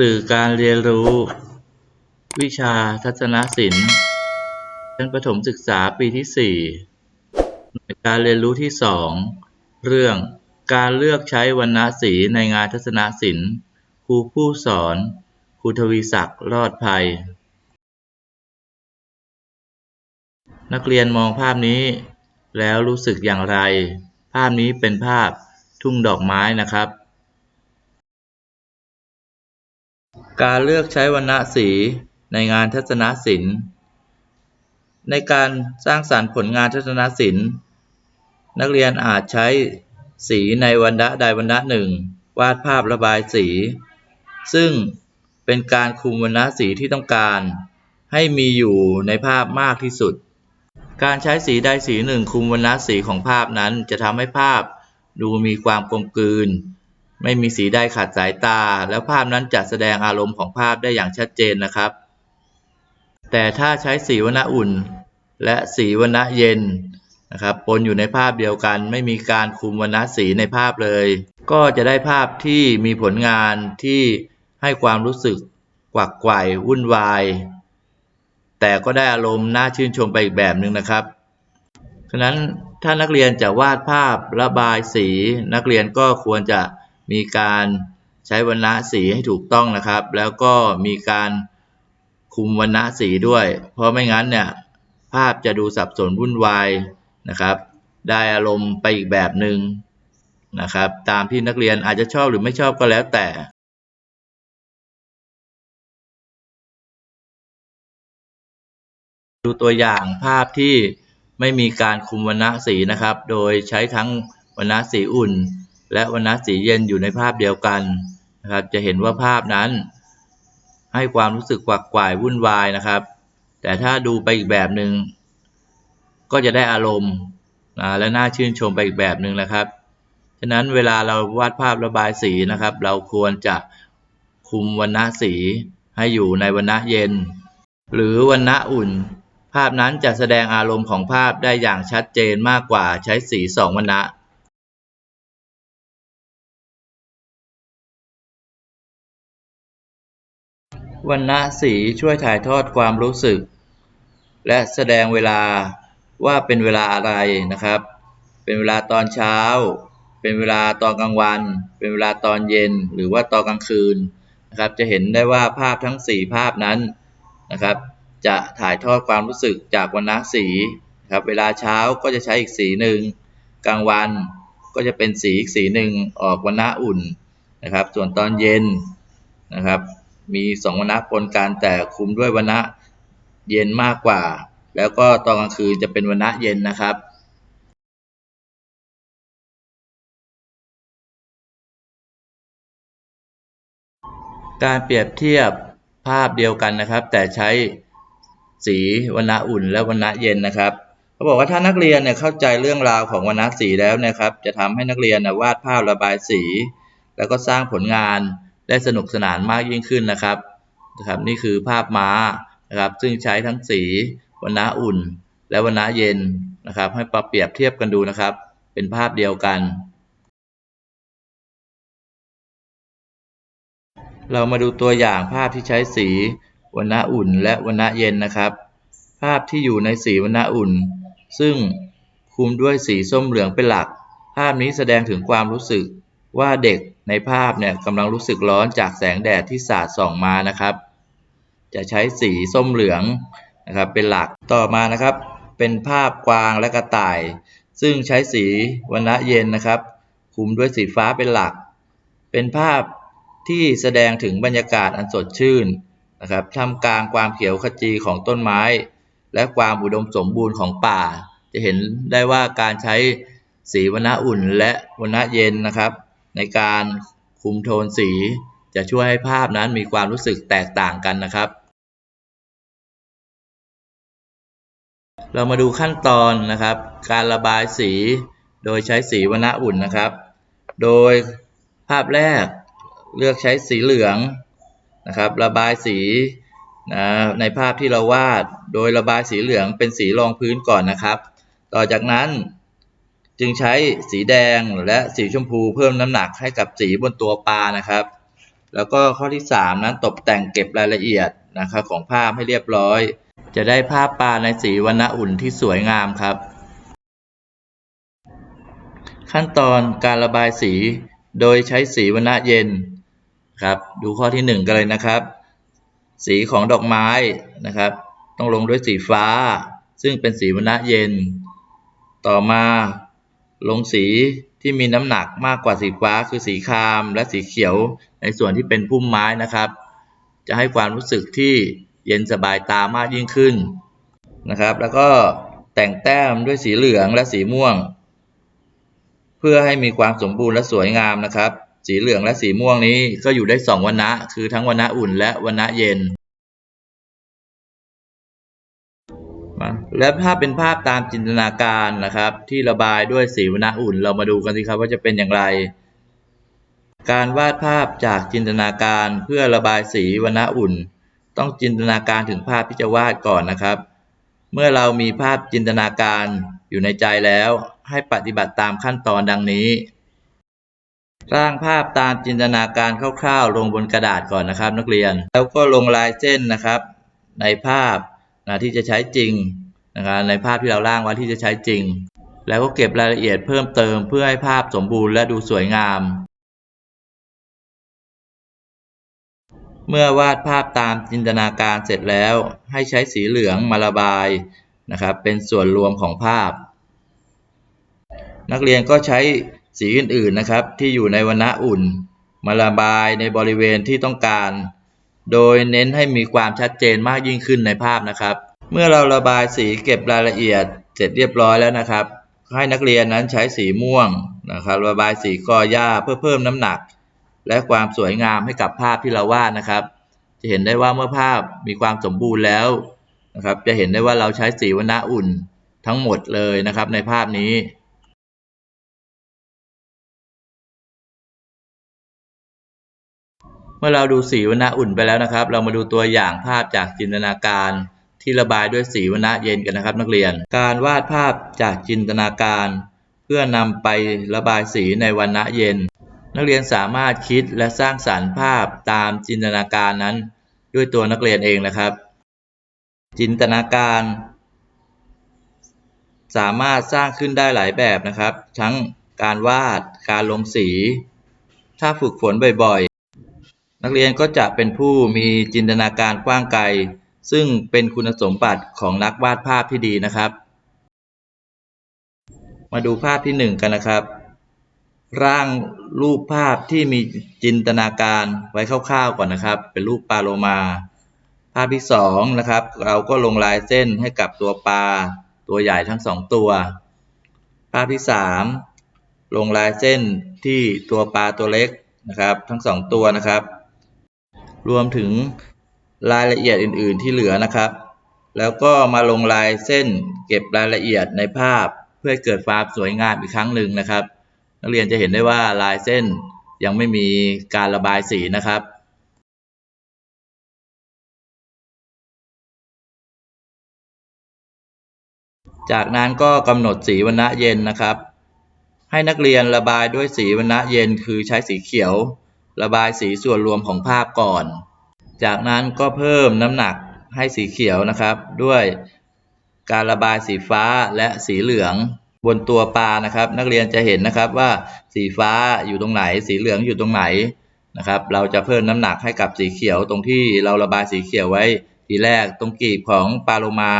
สื่อการเรียนรู้ วิชาทัศนศิลป์ชั้นประถมศึกษาปีที่ 4 หน่วยการเรียนรู้ที่ 2 เรื่องการเลือกใช้วรรณสีในงานทัศนศิลป์ ครูผู้สอนครูทวีศักดิ์รอดภัย นักเรียนมองภาพนี้ แล้วรู้สึกอย่างไร ภาพนี้เป็นภาพทุ่งดอกไม้นะครับ การเลือกใช้วรรณสีในงานทัศนศิลป์ ในการสร้างสรรค์ผลงานทัศนศิลป์ นักเรียนอาจใช้สีในวรรณะใดวรรณะหนึ่ง วาดภาพระบายสี ซึ่งเป็นการคุมวรรณสีที่ต้องการ ให้มีอยู่ในภาพมากที่สุด การใช้สีใดสีหนึ่งคุมวรรณสีของภาพนั้นจะทำให้ภาพดูมีความกลมกลืน ไม่มีสีใดขัดสายตา แล้วภาพนั้นจะแสดงอารมณ์ของภาพได้อย่างชัดเจนนะครับ แต่ถ้าใช้สีวรรณะอุ่น และสีวรรณะเย็นนะครับปนอยู่ในภาพเดียวกัน ไม่มีการคุมวรรณสีในภาพเลย ก็จะได้ภาพที่มีผลงานที่ให้ความรู้สึกกวักไกววุ่นวาย แต่ก็ได้อารมณ์น่าชื่นชมไปอีกแบบหนึ่งนะครับฉะนั้นถ้านักเรียนจะวาดภาพระบายสี นักเรียนก็ควรจะ มีการใช้วรรณะสีให้ถูกต้องนะครับ แล้วก็มีการคุมวรรณะสีด้วย เพราะไม่งั้นเนี่ยภาพจะดูสับสนวุ่นวายนะครับ ได้อารมณ์ไปอีกแบบหนึ่งนะครับ ตามที่นักเรียนอาจจะชอบหรือไม่ชอบก็แล้วแต่ดูตัวอย่างภาพที่ไม่มีการคุมวรรณสีนะครับ โดยใช้ทั้งวรรณสีอุ่น และวรรณสีเย็นอยู่ในภาพเดียวกันนะครับจะเห็นว่าภาพนั้น ให้ความรู้สึกกวักไกวายวุ่นวายนะครับ แต่ถ้าดูไปอีกแบบหนึ่งก็จะได้อารมณ์และน่าชื่นชมไปอีกแบบหนึ่งนะครับฉะนั้นเวลาเราวาดภาพระบายสีนะครับ เราควรจะคุมวรรณสีให้อยู่ในวรรณะเย็น หรือวรรณะอุ่น ภาพนั้นจะแสดงอารมณ์ของภาพได้อย่างชัดเจนมากกว่าใช้สีสองวรรณะ วรรณสีช่วยถ่ายทอดความรู้สึก และแสดงเวลาว่าเป็นเวลาอะไรนะครับ เป็นเวลาตอนเช้า เป็นเวลาตอนกลางวัน เป็นเวลาตอนเย็น หรือว่าตอนกลางคืนนะครับ จะเห็นได้ว่าภาพทั้ง 4 ภาพนั้นนะครับ จะถ่ายทอดความรู้สึกจากวรรณสีครับ เวลาเช้าก็จะใช้อีกสีหนึ่ง กลางวันก็จะเป็นสีอีกสีหนึ่งออกวรรณะอุ่นนะครับ ส่วนตอนเย็นนะครับ มีสองวรรณะปนกันแต่คุมด้วยวรรณะเย็นมากกว่า แล้วก็ตอนกลางคืนจะเป็นวรรณะเย็นนะครับการเปรียบเทียบภาพเดียวกันนะครับ แต่ใช้สีวรรณะอุ่นและวรรณะเย็นนะครับเขาบอกว่าถ้านักเรียนเนี่ยเข้าใจเรื่องราวของวรรณะสีแล้วนะครับ จะทำให้นักเรียนนะวาดภาพระบายสี แล้วก็สร้างผลงาน ได้สนุกสนานมากยิ่งขึ้นนะครับนะครับ นี่คือภาพม้านะครับ ซึ่งใช้ทั้งสีวรรณะอุ่น และวรรณะเย็นนะครับ ให้ปรับเปรียบเทียบกันดูนะครับ เป็นภาพเดียวกัน เรามาดูตัวอย่างภาพที่ใช้สีวรรณะอุ่น และวรรณะเย็นนะครับ ภาพที่อยู่ในสีวรรณะอุ่น ซึ่งคุมด้วยสีส้มเหลืองเป็นหลัก ภาพนี้แสดงถึงความรู้สึก ว่าเด็กในภาพเนี่ยกำลังรู้สึกร้อนจากแสงแดดที่สาดส่องมานะครับ จะใช้สีส้มเหลืองนะครับเป็นหลักต่อมานะครับ เป็นภาพกวางและกระต่าย ซึ่งใช้สีวรรณะเย็นนะครับ คุมด้วยสีฟ้าเป็นหลัก เป็นภาพที่แสดงถึงบรรยากาศอันสดชื่นนะครับท่ามกลางความเขียวขจีของต้นไม้ และความอุดมสมบูรณ์ของป่า จะเห็นได้ว่าการใช้สีวรรณะอุ่นและวรรณะเย็นนะครับ ในการคุมโทนสี จะช่วยให้ภาพนั้นมีความรู้สึกแตกต่างกันนะครับ เรามาดูขั้นตอนนะครับ การระบายสี โดยใช้สีวรรณะอุ่นนะครับ โดยภาพแรกเลือกใช้สีเหลืองนะครับ ระบายสีนะในภาพที่เราวาด โดยระบายสีเหลืองเป็นสีรองพื้นก่อนนะครับ ต่อจากนั้น จึงใช้สีแดงและสีชมพูเพิ่มน้ำหนักให้กับสีบนตัวปลานะครับ แล้วก็ข้อที่ 3 นั้นตกแต่งเก็บรายละเอียดนะครับของภาพให้เรียบร้อย จะได้ภาพปลาในสีวรรณอุ่นที่สวยงามครับ ขั้นตอนการระบายสีโดยใช้สีวรรณเย็นครับ ดูข้อที่ 1 กันเลยนะครับ สีของดอกไม้นะครับ ต้องลงด้วยสีฟ้า ซึ่งเป็นสีวรรณเย็น ต่อมา ลงสีที่มีน้ำหนักมากกว่าสีฟ้าคือสีครามและสีเขียวในส่วนที่เป็นพุ่มไม้นะครับ จะให้ความรู้สึกที่เย็นสบายตามากยิ่งขึ้นนะครับ แล้วก็แต่งแต้มด้วยสีเหลืองและสีม่วง เพื่อให้มีความสมบูรณ์และสวยงามนะครับ สีเหลืองและสีม่วงนี้ก็อยู่ได้สองวันนะคือทั้งวันนะอุ่นและวันนะเย็น และภาพเป็นภาพตามจินตนาการนะครับ ที่ระบายด้วยสีวรรณอุ่น เรามาดูกันสิครับว่าจะเป็นอย่างไร การวาดภาพจากจินตนาการเพื่อระบายสีวรรณอุ่น ต้องจินตนาการถึงภาพที่จะวาดก่อนนะครับ เมื่อเรามีภาพจินตนาการอยู่ในใจแล้ว ให้ปฏิบัติตามขั้นตอนดังนี้สร่างภาพตามจินตนาการคร่าวๆ ลงบนกระดาษก่อนนะครับ นักเรียน แล้วก็ลงลายเส้นนะครับ ในภาพ นะที่จะใช้จริงนะครับในภาพที่เราร่างไว้ที่จะใช้จริง แล้วก็เก็บรายละเอียดเพิ่มเติมเพื่อให้ภาพสมบูรณ์และดูสวยงาม เมื่อวาดภาพตามจินตนาการเสร็จแล้วให้ใช้สีเหลืองมาระบายนะครับเป็นส่วนรวมของภาพ นักเรียนก็ใช้สีอื่นๆนะครับที่อยู่ในวรรณะอุ่น มาระบายในบริเวณที่ต้องการ โดยเน้นให้มีความชัดเจนมากยิ่งขึ้นในภาพนะครับ เมื่อเราระบายสีเก็บรายละเอียดเสร็จเรียบร้อยแล้วนะครับ ให้นักเรียนนั้นใช้สีม่วงนะครับ ระบายสีกอหญ้าเพื่อเพิ่มน้ำหนัก และความสวยงามให้กับภาพที่เราวาดนะครับ จะเห็นได้ว่าเมื่อภาพมีความสมบูรณ์แล้วนะครับ จะเห็นได้ว่าเราใช้สีวรรณะอุ่นทั้งหมดเลยนะครับในภาพนี้ มื่อเราดูสีวรรณะอุ่นไปแล้วนะครับ เรามาดูตัวอย่างภาพจากจินตนาการที่ระบายด้วยสีวรรณะเย็นกันนะครับ นักเรียน การวาดภาพจากจินตนาการ เพื่อนำไประบายสีในวรรณะเย็น นักเรียนสามารถคิดและสร้างสรรค์ภาพตามจินตนาการนั้น ด้วยตัวนักเรียนเองนะครับ จินตนาการ สามารถสร้างขึ้นได้หลายแบบนะครับ ทั้งการวาดการลงสี ถ้าฝึกฝนบ่อย นักเรียนก็จะเป็นผู้มีจินตนาการกว้างไกล ซึ่งเป็นคุณสมบัติของนักวาดภาพที่ดีนะครับ มาดูภาพที่หนึ่งกันนะครับ ร่างรูปภาพที่มีจินตนาการไว้คร่าวๆก่อนนะครับ เป็นรูปปลาโลมา ภาพที่สองนะครับ เราก็ลงลายเส้นให้กับตัวปลาตัวใหญ่ทั้งสองตัว ภาพที่สามลงลายเส้นที่ตัวปลาตัวเล็กนะครับ ทั้งสองตัวนะครับ รวมถึงรายละเอียดอื่น ๆ ที่เหลือนะครับ แล้วก็มาลงลายเส้นเก็บรายละเอียดในภาพ เพื่อเกิดความสวยงามอีกครั้งหนึ่งนะครับ นักเรียนจะเห็นได้ว่าลายเส้นยังไม่มีการระบายสีนะครับจากนั้นก็กำหนดสีวรรณะเย็นนะครับ ให้นักเรียนระบายด้วยสีวรรณะเย็นคือใช้สีเขียว ระบายสีส่วนรวมของภาพก่อน จากนั้นก็เพิ่มน้ำหนักให้สีเขียวนะครับ ด้วยการระบายสีฟ้าและสีเหลืองบนตัวปลานะครับ นักเรียนจะเห็นนะครับว่าสีฟ้าอยู่ตรงไหน สีเหลืองอยู่ตรงไหนนะครับ เราจะเพิ่มน้ำหนักให้กับสีเขียวตรงที่เราระบายสีเขียวไว้ทีแรกตรงกีบของปลาโลมา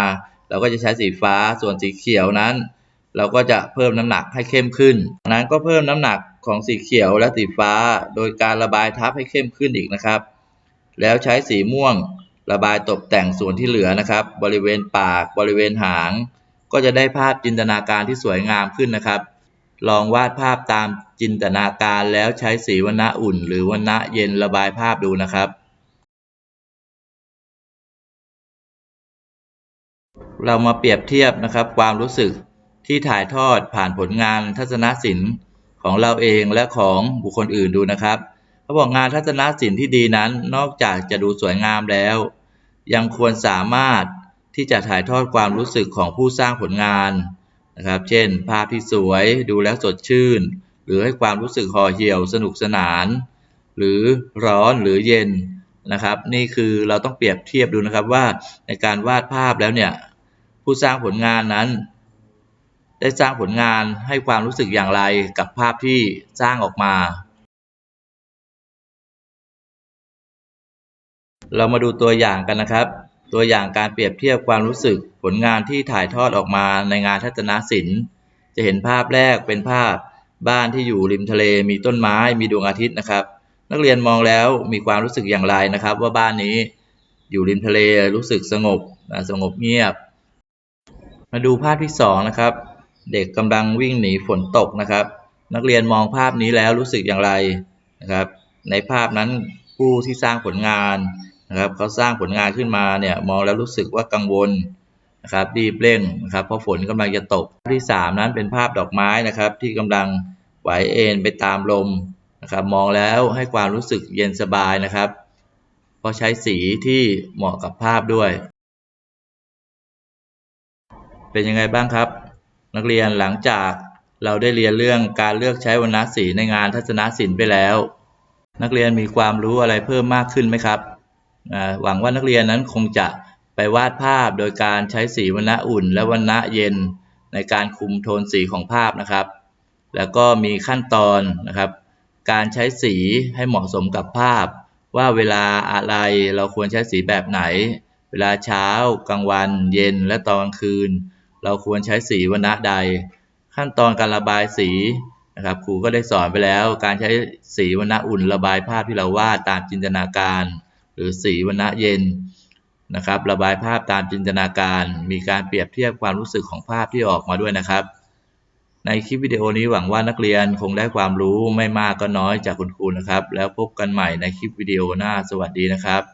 เราก็จะใช้สีฟ้าส่วนสีเขียวนั้น เราก็จะเพิ่มน้ำหนักให้เข้มขึ้นนั้นก็เพิ่มน้ำหนัก ของสีเขียวและสีฟ้า โดยการระบายทับให้เข้มขึ้นอีกนะครับ แล้วใช้สีม่วงระบายตกแต่งส่วนที่เหลือนะครับ บริเวณปากบริเวณหาง ก็จะได้ภาพจินตนาการที่สวยงามขึ้นนะครับ ลองวาดภาพตามจินตนาการแล้วใช้สีวรรณะอุ่น หรือวรรณะเย็นระบายภาพดูนะครับ เรามาเปรียบเทียบนะครับความรู้สึกที่ถ่ายทอดผ่านผลงานทัศนศิลป์ ของเราเองและของบุคคลอื่นดูนะครับเขาบอกงานทัศนศิลป์ที่ดีนั้นนอกจากจะดูสวยงามแล้ว ยังควรสามารถที่จะถ่ายทอดความรู้สึกของผู้สร้างผลงานนะครับ เช่น ภาพที่สวยดูแล้วสดชื่น หรือให้ความรู้สึกห่อเหี่ยวสนุกสนาน หรือร้อนหรือเย็นนะครับ นี่คือเราต้องเปรียบเทียบดูนะครับว่าในการวาดภาพแล้วเนี่ยผู้สร้างผลงานนั้น ได้สร้างผลงานให้ความรู้สึกอย่างไรกับภาพที่สร้างออกมา เรามาดูตัวอย่างกันนะครับ ตัวอย่างการเปรียบเทียบความรู้สึกผลงานที่ถ่ายทอดออกมาในงานทัศนศิลป์ จะเห็นภาพแรกเป็นภาพบ้านที่อยู่ริมทะเล มีต้นไม้ มีดวงอาทิตย์นะครับ นักเรียนมองแล้วมีความรู้สึกอย่างไรนะครับ ว่าบ้านนี้อยู่ริมทะเลรู้สึกสงบสงบเงียบ มาดูภาพที่สองนะครับ เด็กกำลังวิ่งหนีฝนตกนะครับ นักเรียนมองภาพนี้แล้วรู้สึกอย่างไรนะครับ ในภาพนั้นผู้ที่สร้างผลงานนะครับเขาสร้างผลงานขึ้นมาเนี่ยมองแล้วรู้สึกว่ากังวลนะครับรีบเร่งนะครับเพราะฝนกำลังจะตกภาพที่สามนั้นเป็นภาพดอกไม้นะครับ ที่กำลังไหวเอ็นไปตามลมนะครับมองแล้วให้ความรู้สึกเย็นสบายนะครับเพราะใช้สีที่เหมาะกับภาพด้วย เป็นยังไงบ้างครับ นักเรียนหลังจากเราได้เรียนเรื่องการเลือกใช้วรรณสีในงานทัศนศิลป์ไปแล้ว นักเรียนมีความรู้อะไรเพิ่มมากขึ้นไหมครับหวังว่านักเรียนนั้นคงจะไปวาดภาพโดยการใช้สีวรรณะอุ่น และวรรณะเย็น ในการคุมโทนสีของภาพนะครับ แล้วก็มีขั้นตอนนะครับ การใช้สีให้เหมาะสมกับภาพ ว่าเวลาอะไรเราควรใช้สีแบบไหน เวลาเช้ากลางวัน เย็นและตอนกลางคืน เราควรใช้สีวรรณะใด ขั้นตอนการระบายสีนะครับครูก็ได้สอนไปแล้วการใช้สีวรรณะอุ่นระบายภาพที่เราวาดตามจินตนาการ หรือสีวรรณะเย็นนะครับ ระบายภาพตามจินตนาการ มีการเปรียบเทียบความรู้สึกของภาพที่ออกมาด้วยนะครับ ในคลิปวิดีโอนี้หวังว่านักเรียนคงได้ความรู้ไม่มากก็น้อยจากคุณครูนะครับ แล้วพบกันใหม่ในคลิปวิดีโอหน้าสวัสดีนะครับ